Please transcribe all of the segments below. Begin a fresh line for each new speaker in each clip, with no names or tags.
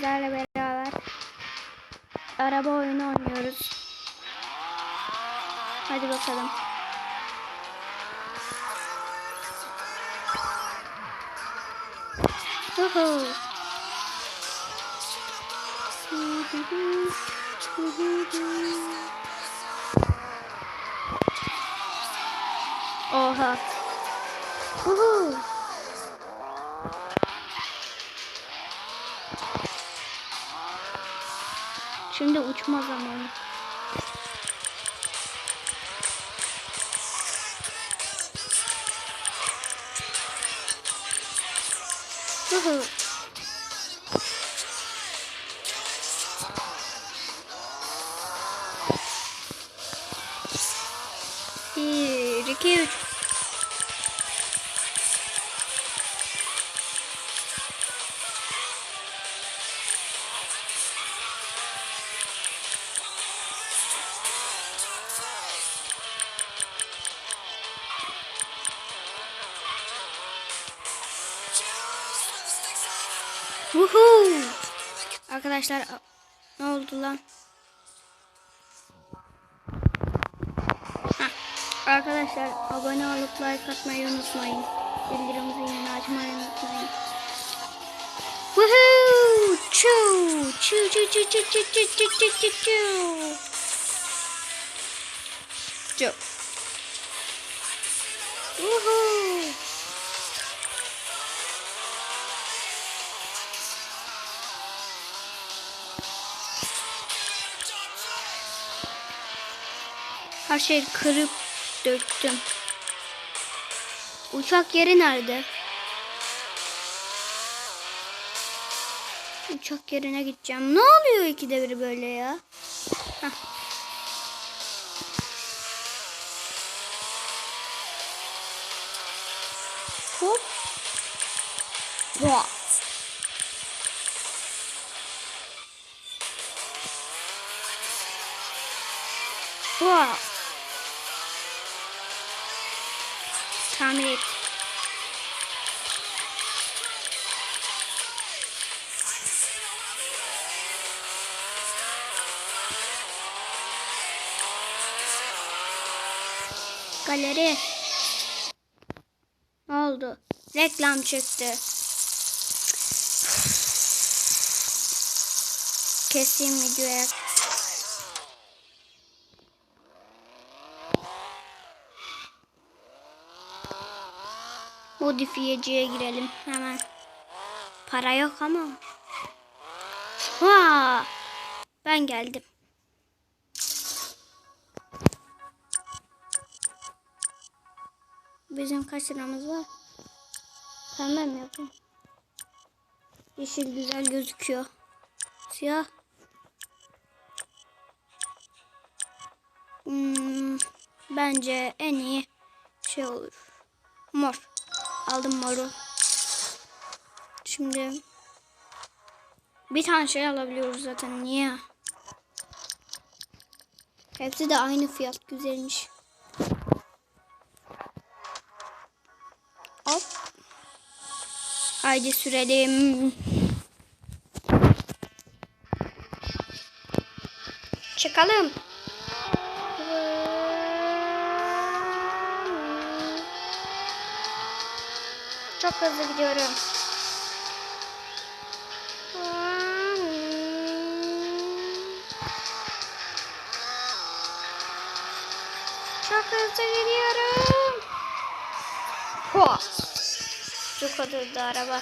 sizlerle beraber araba oyunu oynuyoruz. Hadi bakalım. Uhu. Oha. Uhu. Şimdi uçma zamanı. Uhu. Bir, Woohoo! Arkadaşlar ne oldu lan? Hah. Arkadaşlar abone olup like atmayı unutmayın. Bildirim zilini açmayı unutmayın. Woohoo! Choo! Choo choo choo choo choo choo choo choo choo choo. Choo. Woohoo! Her şeyi kırıp döktüm. Uçak yeri nerede? Uçak yerine gideceğim. Ne oluyor ikide bir böyle ya? Heh. Hop. What? Wow. Tamir. Galeri. Ne oldu? Reklam çıktı. Keseyim videoya. Modifiyeciye girelim hemen. Para yok ama. Ha! Ben geldim. Bizim kaç liramız var? Pembe mi yapayım? Yeşil güzel gözüküyor. Siyah. Hmm, bence en iyi şey olur. Mor. Aldım moru. Şimdi bir tane şey alabiliyoruz zaten. Niye? Hepsi de aynı fiyat. Güzelmiş. Hop. Haydi sürelim. Çıkalım. Çok hızlı gidiyorum. Çok hızlı gidiyorum. Ho. Çok hızlı araba.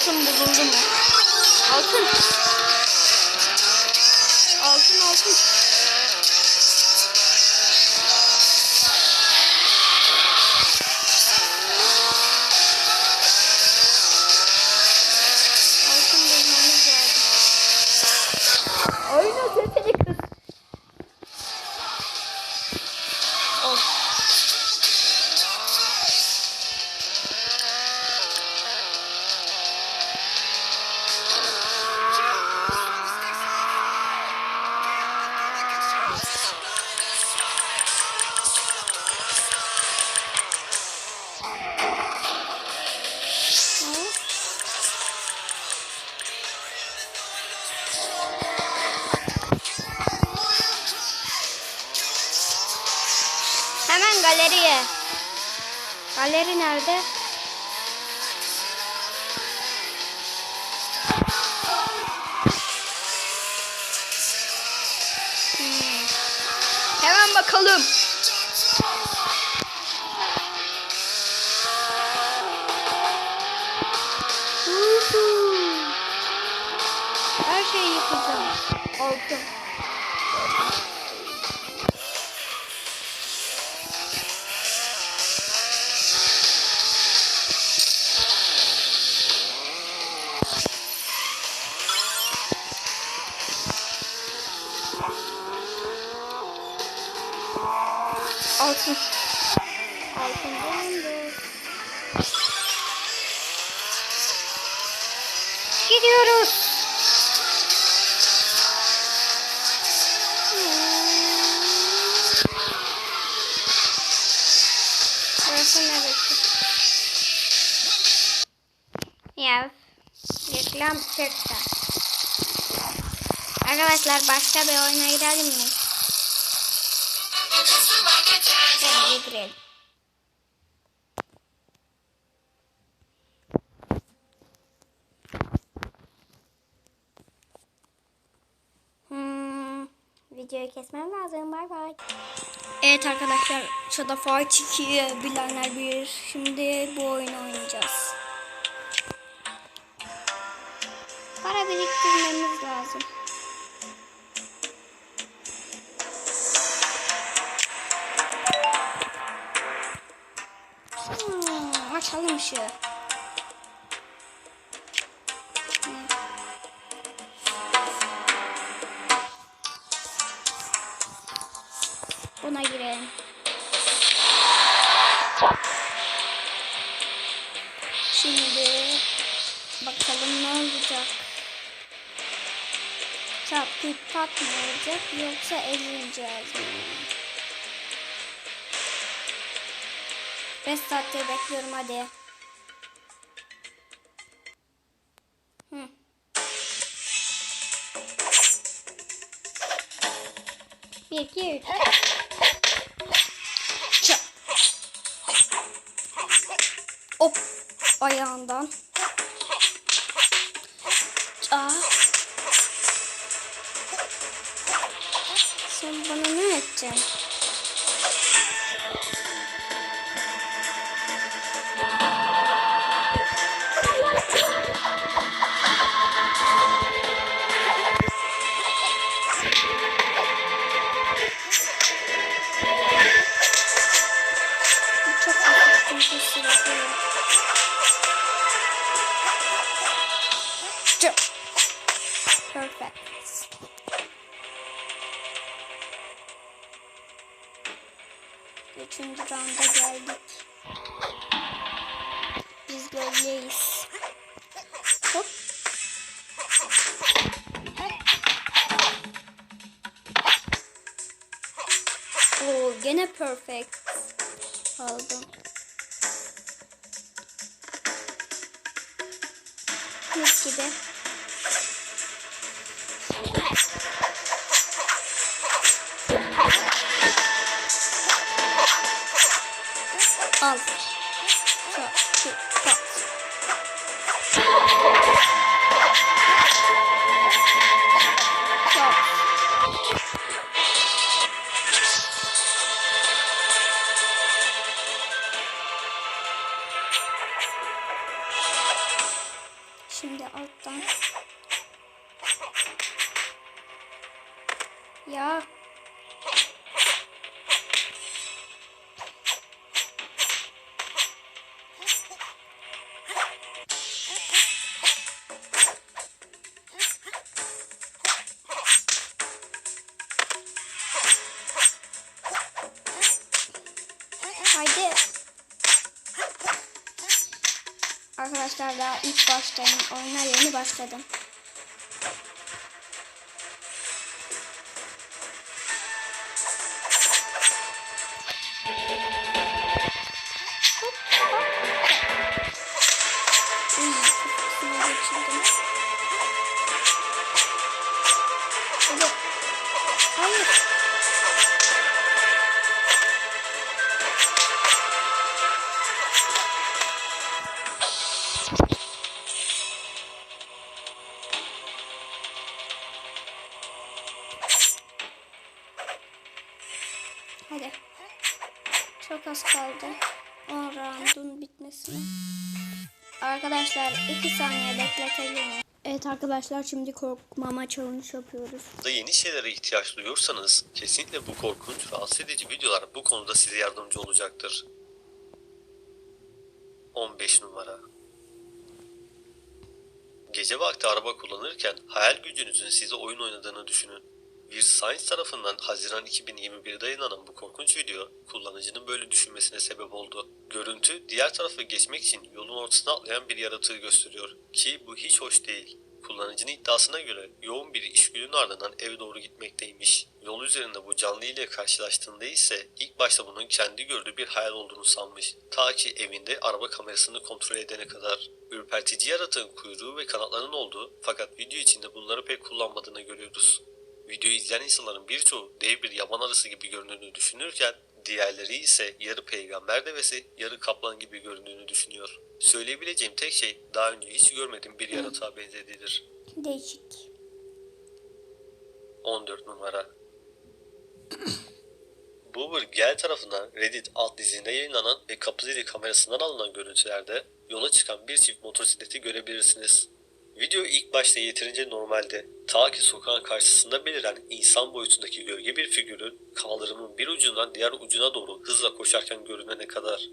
Altın bulundu mu? Altın. Galeri nerede? Hmm. Hemen bakalım. Her şeyi yapacağım. Altın. Altın. Altın bulundu. Gidiyoruz. Burası neresi? Ya reklam çıktı. Arkadaşlar başka bir oyuna girelim mi? Bence girelim. Hmm, videoyu kesmem lazım. Bay bay. Evet arkadaşlar Shadow Fight 2 bilenler bir. Şimdi bu oyunu oynayacağız. Şu. Buna girelim. Şimdi bakalım ne olacak. Çarpı pat mı olacak yoksa ezileceğiz mi? 5 saattir bekliyorum hadi. 2, 3. Çap. Hop. Ayağından. Çap. Sen bana ne edeceksin? Perfect. Üçüncü rounda geldik. Biz böyleyiz. Hop. Oo, gene perfect aldım. Mis gibi. Ya. Haydi. Arkadaşlar daha ilk baştayım. Oyuna yeni başladım. Çok az kaldı. 10 roundun bitmesine. Arkadaşlar 2 saniye bekletelim. Evet arkadaşlar şimdi korkmama challenge yapıyoruz.
da yeni şeylere ihtiyaç duyuyorsanız kesinlikle bu korkunç, rahatsız edici videolar bu konuda size yardımcı olacaktır. 15 numara Gece vakti araba kullanırken hayal gücünüzün size oyun oynadığını düşünün. Bir Science tarafından Haziran 2021'de yayınlanan bu korkunç video kullanıcının böyle düşünmesine sebep oldu. Görüntü diğer tarafa geçmek için yolun ortasına atlayan bir yaratığı gösteriyor ki bu hiç hoş değil. Kullanıcının iddiasına göre yoğun bir işgülün ardından eve doğru gitmekteymiş. Yol üzerinde bu canlı ile karşılaştığında ise ilk başta bunun kendi gördüğü bir hayal olduğunu sanmış. Ta ki evinde araba kamerasını kontrol edene kadar. Ürpertici yaratığın kuyruğu ve kanatlarının olduğu fakat video içinde bunları pek kullanmadığını görüyoruz. Videoyu izleyen insanların birçoğu dev bir yaban arısı gibi göründüğünü düşünürken diğerleri ise yarı peygamber devesi, yarı kaplan gibi göründüğünü düşünüyor. Söyleyebileceğim tek şey daha önce hiç görmediğim bir yaratığa benzediğidir.
Değişik.
14 numara Boober Gel tarafından Reddit alt dizinde yayınlanan ve kapı zili kamerasından alınan görüntülerde yola çıkan bir çift motosikleti görebilirsiniz. Video ilk başta yeterince normaldi. Ta ki sokağın karşısında beliren insan boyutundaki gölge bir figürün kaldırımın bir ucundan diğer ucuna doğru hızla koşarken görünene kadar.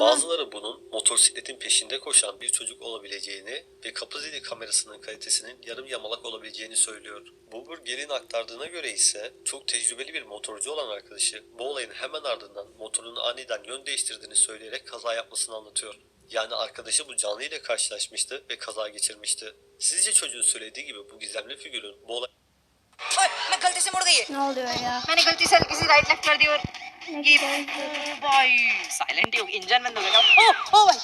Bazıları bunun motosikletin peşinde koşan bir çocuk olabileceğini ve kapı zili kamerasının kalitesinin yarım yamalak olabileceğini söylüyor. Boober Gel'in aktardığına göre ise çok tecrübeli bir motorcu olan arkadaşı bu olayın hemen ardından motorun aniden yön değiştirdiğini söyleyerek kaza yapmasını anlatıyor. Yani arkadaşı bu canlı ile karşılaşmıştı ve kaza geçirmişti. Sizce çocuğun söylediği gibi bu gizemli figürün bu olay
ओए, मैं गलती से मुड़ गई है
Ne oluyor ya?
मैंने गलती से किसी राइट लेफ्ट कर दी और
Ne
ये
güzel.
भाई साइलेंट ही हो गया, इंजन बंद हो गया ओ ओ भाई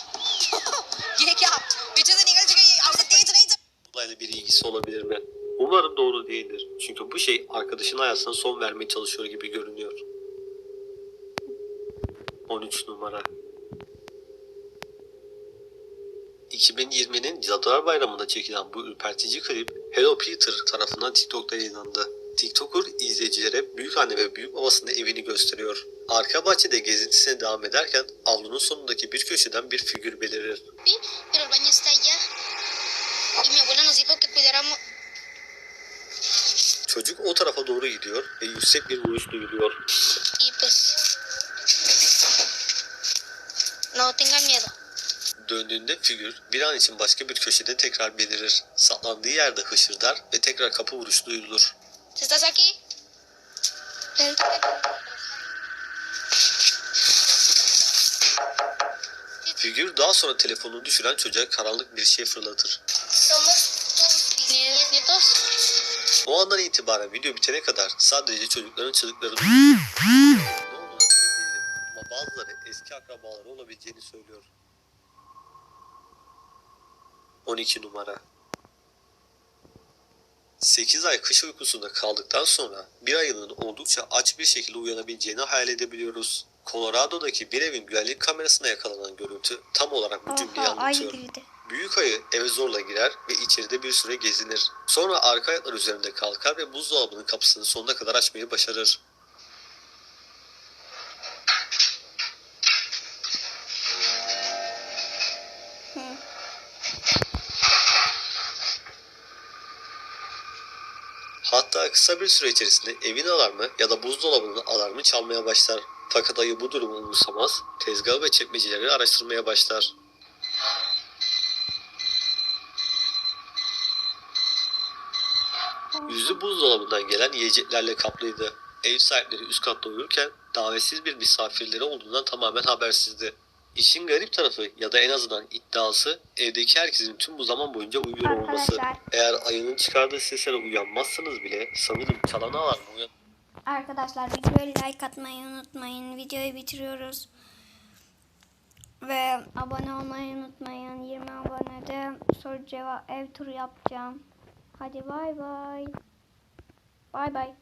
ये क्या पीछे से निकल चुकी है आपसे तेज नहीं चल-
olayla bir ilgisi olabilir mi? Umarım doğru değildir. Çünkü bu şey arkadaşın hayatına son vermeye çalışıyor gibi görünüyor. 13 numara 2020'nin Cadılar Bayramı'nda çekilen bu ürpertici klip Hello Peter tarafından TikTok'ta yayınlandı. TikToker izleyicilere büyük anne ve büyük babasının evini gösteriyor. Arka bahçede gezintisine devam ederken avlunun sonundaki bir köşeden bir figür belirir. Çocuk o tarafa doğru gidiyor ve yüksek bir vuruş duyuluyor.
No tengan miedo.
Döndüğünde figür bir an için başka bir köşede tekrar belirir. Saklandığı yerde hışırdar ve tekrar kapı vuruş duyulur.
¿Si estás aquí?
Figür daha sonra telefonunu düşüren çocuğa karanlık bir şey fırlatır.
Somos tus.
O andan itibaren video bitene kadar sadece çocukların çığlıkları ne olduğunu emin değilim ama bazıları eski akrabaları olabileceğini söylüyor. 12 numara 8 ay kış uykusunda kaldıktan sonra bir ayının oldukça aç bir şekilde uyanabileceğini hayal edebiliyoruz. Colorado'daki bir evin güvenlik kamerasına yakalanan görüntü tam olarak bu cümleyi
Aha
anlatıyor. Büyük ayı eve zorla girer ve içeride bir süre gezinir. Sonra arka ayaklar üzerinde kalkar ve buzdolabının kapısını sonuna kadar açmayı başarır. Kısa bir süre içerisinde evin alarmı ya da buzdolabının alarmı çalmaya başlar. Fakat ayı bu durumu umursamaz, tezgahı ve çekmeceleri araştırmaya başlar. Yüzü buzdolabından gelen yiyeceklerle kaplıydı. Ev sahipleri üst katta uyurken davetsiz bir misafirleri olduğundan tamamen habersizdi. İşin garip tarafı ya da en azından iddiası evdeki herkesin tüm bu zaman boyunca uyuyor olması.
Arkadaşlar.
Eğer ayının çıkardığı seslere uyanmazsanız bile sanırım çalan alarmı uyan...
Arkadaşlar videoya like atmayı unutmayın. Videoyu bitiriyoruz. Ve abone olmayı unutmayın. 20 abonede soru cevap ev turu yapacağım. Hadi bay bay. Bay bay.